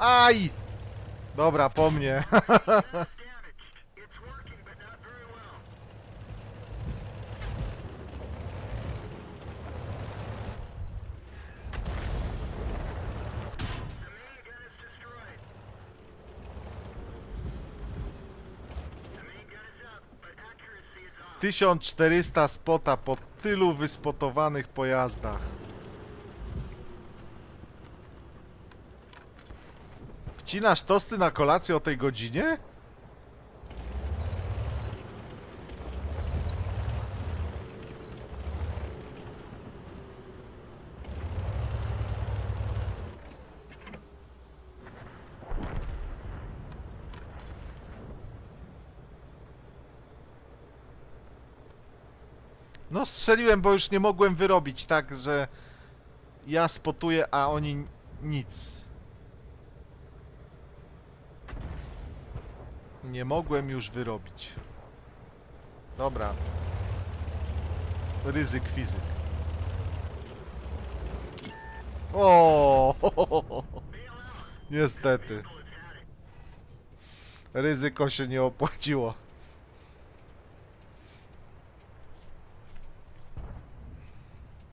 Aj! Dobra, po mnie. Tysiąc czterysta spota po tylu wyspotowanych pojazdach. Wcinasz tosty na kolację o tej godzinie? No strzeliłem, bo już nie mogłem wyrobić tak, że ja spotuję, a oni nic. Nie mogłem już wyrobić. Dobra. Ryzyk fizyk. O! Niestety. Ryzyko się nie opłaciło.